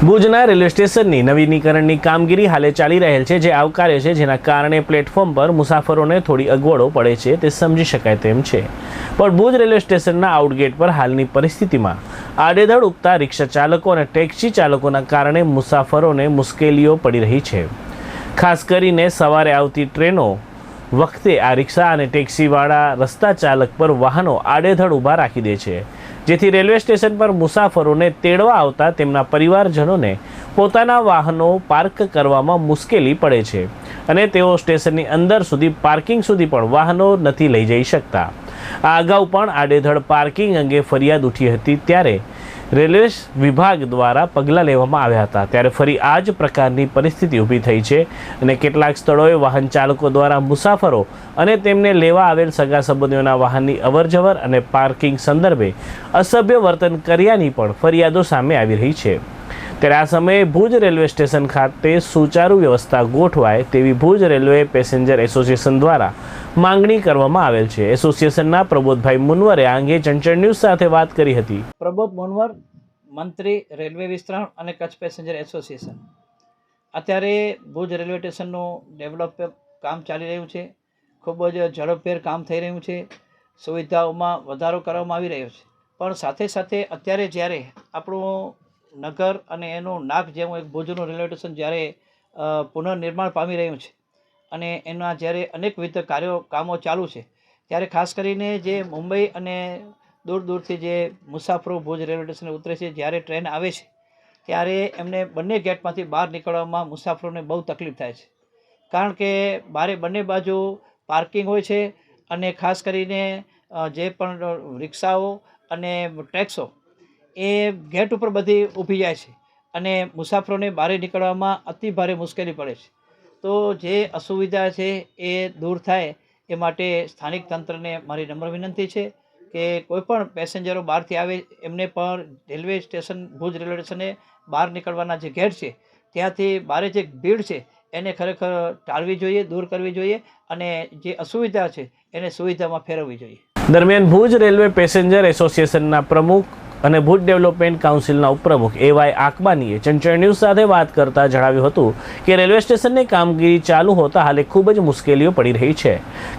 ભુજના રેલવે સ્ટેશનની નવીનીકરણની કામગીરી હાલે ચાલી રહેલ છે, જે આવકાર્ય છે, જેના કારણે પ્લેટફોર્મ પર મુસાફરોને થોડી અગવડો પડે છે, તે સમજી શકાય તેમ છે. પણ ભુજ રેલવે સ્ટેશનના આઉટગેટ પર હાલની પરિસ્થિતિમાં આડેધડ ઉગતા રિક્ષા ચાલકો અને ટેક્સી ચાલકોના કારણે મુસાફરોને મુશ્કેલીઓ પડી રહી છે. ખાસ કરીને સવારે આવતી ટ્રેનો વખતે આ રિક્ષા અને ટેક્સીવાળા રસ્તા ચાલક પર વાહનો આડેધડ ઊભા રાખી દે છે. જેથી રેલવે સ્ટેશન પર મુસાફરોને તેડવા આવતા તેમના પરિવારજનોને પોતાના વાહનો પાર્ક કરવામાં મુશ્કેલી પડે છે અને તેઓ સ્ટેશનની અંદર સુધી પાર્કિંગ સુધી પણ વાહનો નથી લઈ જઈ શકતા. આ અગાઉ પણ આડેધડ પાર્કિંગ અંગે ફરિયાદ ઉઠી હતી ત્યારે રેલવે વિભાગ દ્વારા પગલાં લેવામાં આવ્યા હતા. ત્યારે ફરી આ જ પ્રકારની પરિસ્થિતિ ઊભી થઈ છે અને કેટલાક સ્થળોએ વાહન ચાલકો દ્વારા મુસાફરો અને તેમને લેવા આવેલ સગા સંબંધીઓના વાહનની અવરજવર અને પાર્કિંગ સંદર્ભે અસભ્ય વર્તન કર્યાની પણ ફરિયાદો સામે આવી રહી છે. ત્યારે આ સમયે ભુજ રેલવે સ્ટેશન ખાતે સુચારુ વ્યવસ્થા ગોઠવાય તેવી ભુજ રેલવે પેસેન્જર એસોસિએશન દ્વારા માંગણી કરવામાં આવેલ છે. એસોસિએશનના પ્રબોધભાઈ મુનવરે આ અંગે ચંચળ ન્યૂઝ સાથે વાત કરી હતી. પ્રબોધ મુનવર, મંત્રી, રેલવે વિસ્તરણ અને કચ્છ પેસેન્જર એસોસિએશન. અત્યારે ભુજ રેલવે સ્ટેશનનું ડેવલપ કામ ચાલી રહ્યું છે. ખૂબ જ ઝડપભેર કામ થઈ રહ્યું છે. સુવિધાઓમાં વધારો કરવામાં આવી રહ્યો છે. પણ સાથે સાથે અત્યારે જ્યારે આપણું નગર અને એનું નાક જેવું એક ભુજનું રેલવે સ્ટેશન જ્યારે પુનઃનિર્માણ પામી રહ્યું છે. અને એના જ્યારે અનેકવિધ કાર્યો, કામો ચાલુ છે. ત્યારે ખાસ કરીને જે મુંબઈ અને દૂર દૂરથી જે મુસાફરો ભુજ રેલવે સ્ટેશને ઉતરે છે, જ્યારે ટ્રેન આવે છે, ત્યારે એમને બંને ગેટમાંથી બહાર નીકળવામાં મુસાફરોને બહુ તકલીફ થાય છે. કારણ કે બારે બંને બાજુ પાર્કિંગ હોય છે અને ખાસ કરીને જે પણ રિક્ષાઓ અને ટેક્સો એ ગેટ ઉપર બધી ઊભી જાય છે અને મુસાફરોને બહાર નીકળવામાં અતિ ભારે મુશ્કેલી પડે છે. તો જે અસુવિધા છે એ દૂર થાય એ માટે સ્થાનિક તંત્રને મારી નમ્ર વિનંતી છે કે કોઈપણ પેસેન્જરો બહારથી આવે એમને પણ રેલવે સ્ટેશન, ભુજ રેલવે સ્ટેશને બહાર નીકળવાના જે ગેટ છે, ત્યાંથી બારે જે ભીડ છે એને ખરેખર ટાળવી જોઈએ, દૂર કરવી જોઈએ અને જે અસુવિધા છે એને સુવિધામાં ફેરવવી જોઈએ. દરમિયાન ભુજ રેલવે પેસેન્જર એસોસિએશનના પ્રમુખ અને ભુજ ડેવલપમેન્ટ કાઉન્સિલના ઉપપ્રમુખ એવાય આકબાનીએ ચંચળ ન્યૂઝ સાથે વાત કરતા જણાવ્યું હતું કે રેલવે સ્ટેશનની કામગીરી ચાલુ હોતા હાલે ખૂબ જ મુશ્કેલીઓ પડી રહી છે.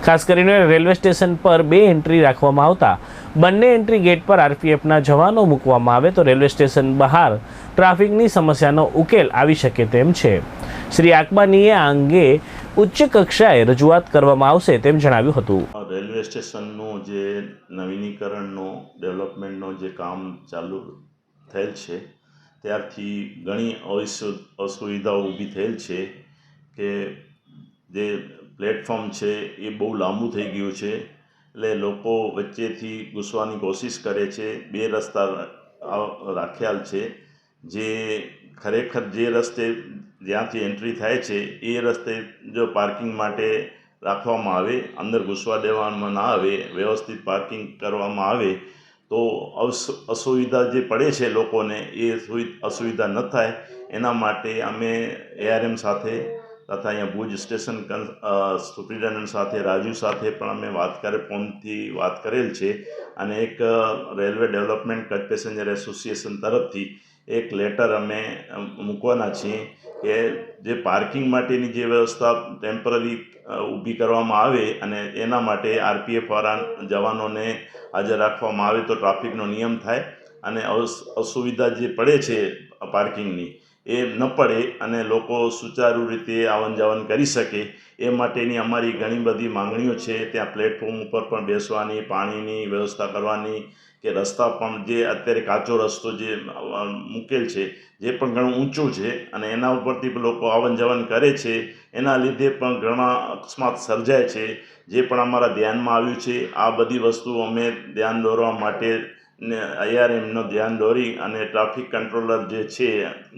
ખાસ કરીને રેલવે સ્ટેશન પર બે એન્ટ્રી રાખવામાં આવતા બંને એન્ટ્રી ગેટ પર આરપીએફના જવાનો મૂકવામાં આવે તો રેલવે સ્ટેશન બહાર ટ્રાફિકની સમસ્યાનો ઉકેલ આવી શકે તેમ છે. શ્રી આકબાનીએ આ અંગે ઉચ્ચ કક્ષાએ રજૂઆત કરવામાં આવશે તેમ જણાવ્યું હતું. રેલવે સ્ટેશનનું જે નવીનીકરણનું, ડેવલપમેન્ટનું જે કામ ચાલુ થયેલ છે, ત્યારથી ઘણી અસુવિધાઓ ઊભી થયેલ છે કે જે પ્લેટફોર્મ છે એ બહુ લાંબુ થઈ ગયું છે. એટલે લોકો વચ્ચેથી ઘૂસવાની કોશિશ કરે છે, બે રસ્તા રાખ્યાલ છે. જે ખરેખર જે રસ્તે જ્યાંથી એન્ટ્રી થાય છે, એ રસ્તે જો પાર્કિંગ માટે રાખવામાં આવે, અંદર ઘૂસવા દેવામાં ના આવે, વ્યવસ્થિત પાર્કિંગ કરવામાં આવે, તો અસ- અસુવિધા જે પડે છે લોકોને, એ સુવિ- અસુવિધા ન થાય. એના માટે અમે એઆરએમ સાથે તથા અહીંયા ભુજ સ્ટેશન કન સાથે, રાજુ સાથે પણ અમે વાત કરે, ફોનથી વાત કરેલ છે. અને એક railway development Kutch passenger association તરફથી એક લેટર અમે મૂકવાના છીએ કે જે પાર્કિંગ માટેની જે વ્યવસ્થા ટેમ્પરરી ઊભી કરવામાં આવે અને એના માટે આરપીએફ વાળા જવાનોને હાજર રાખવામાં આવે તો ટ્રાફિકનો નિયમ થાય અને અસ- અસુવિધા જે પડે છે પાર્કિંગની એ ન પડે અને લોકો સુચારુ રીતે આવન જાવન કરી શકે, એ માટેની અમારી ઘણી બધી માંગણીઓ છે. ત્યાં પ્લેટફોર્મ ઉપર પણ બેસવાની, પાણીની વ્યવસ્થા કરવાની કે રસ્તા પણ જે અત્યારે કાચો રસ્તો જે મૂકેલ છે, જે પણ ઘણું ઊંચું છે અને એના ઉપરથી પણ લોકો આવન જાવન કરે છે, એના લીધે પણ ઘણા અકસ્માત સર્જાય છે. જે પણ અમારા ધ્યાનમાં આવ્યું છે, આ બધી વસ્તુ અમે ધ્યાન દોરવા માટે ને એમનો ધ્યાન દોરી અને ટ્રાફિક કંટ્રોલર જે છે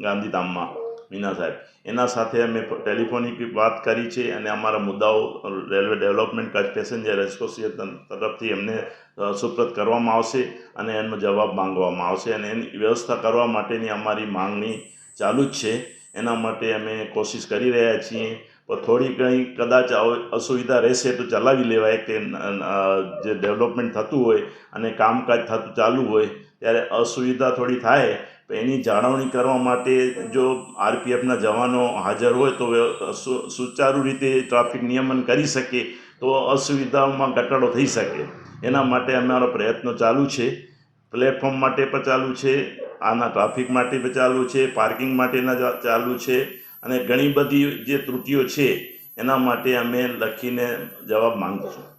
ગાંધીધામમાં, મીના સાહેબ. એના સાથે અમે ટેલિફોનિક વાત કરી છે અને અમારા મુદ્દાઓ railway development Kutch passenger association તરફથી એમને સુપ્રત કરવામાં આવશે અને એનો જવાબ માંગવામાં આવશે. અને એની વ્યવસ્થા કરવા માટેની અમારી માંગણી ચાલુ જ છે. એના માટે અમે કોશિશ કરી રહ્યા છીએ. થોડી કંઈ કદાચ અસુવિધા રહેશે તો ચલાવી લેવાય કે જે ડેવલપમેન્ટ થતું હોય અને કામકાજ થતું ચાલુ હોય, ત્યારે અસુવિધા થોડી થાય. તો એની જાળવણી કરવા માટે જો આરપીએફના જવાનો હાજર હોય તો સુચારુ રીતે ટ્રાફિક નિયમન કરી શકે તો અસુવિધાઓમાં ઘટાડો થઈ શકે. એના માટે અમારો પ્રયત્નો ચાલુ છે. પ્લેટફોર્મ માટે પણ ચાલુ છે. આના ટ્રાફિક માટે પણ ચાલુ છે. પાર્કિંગ માટેના ચાલુ છે. અને ઘણી બધી જે ત્રુટિઓ છે એના માટે અમે લખીને જવાબ માંગીશું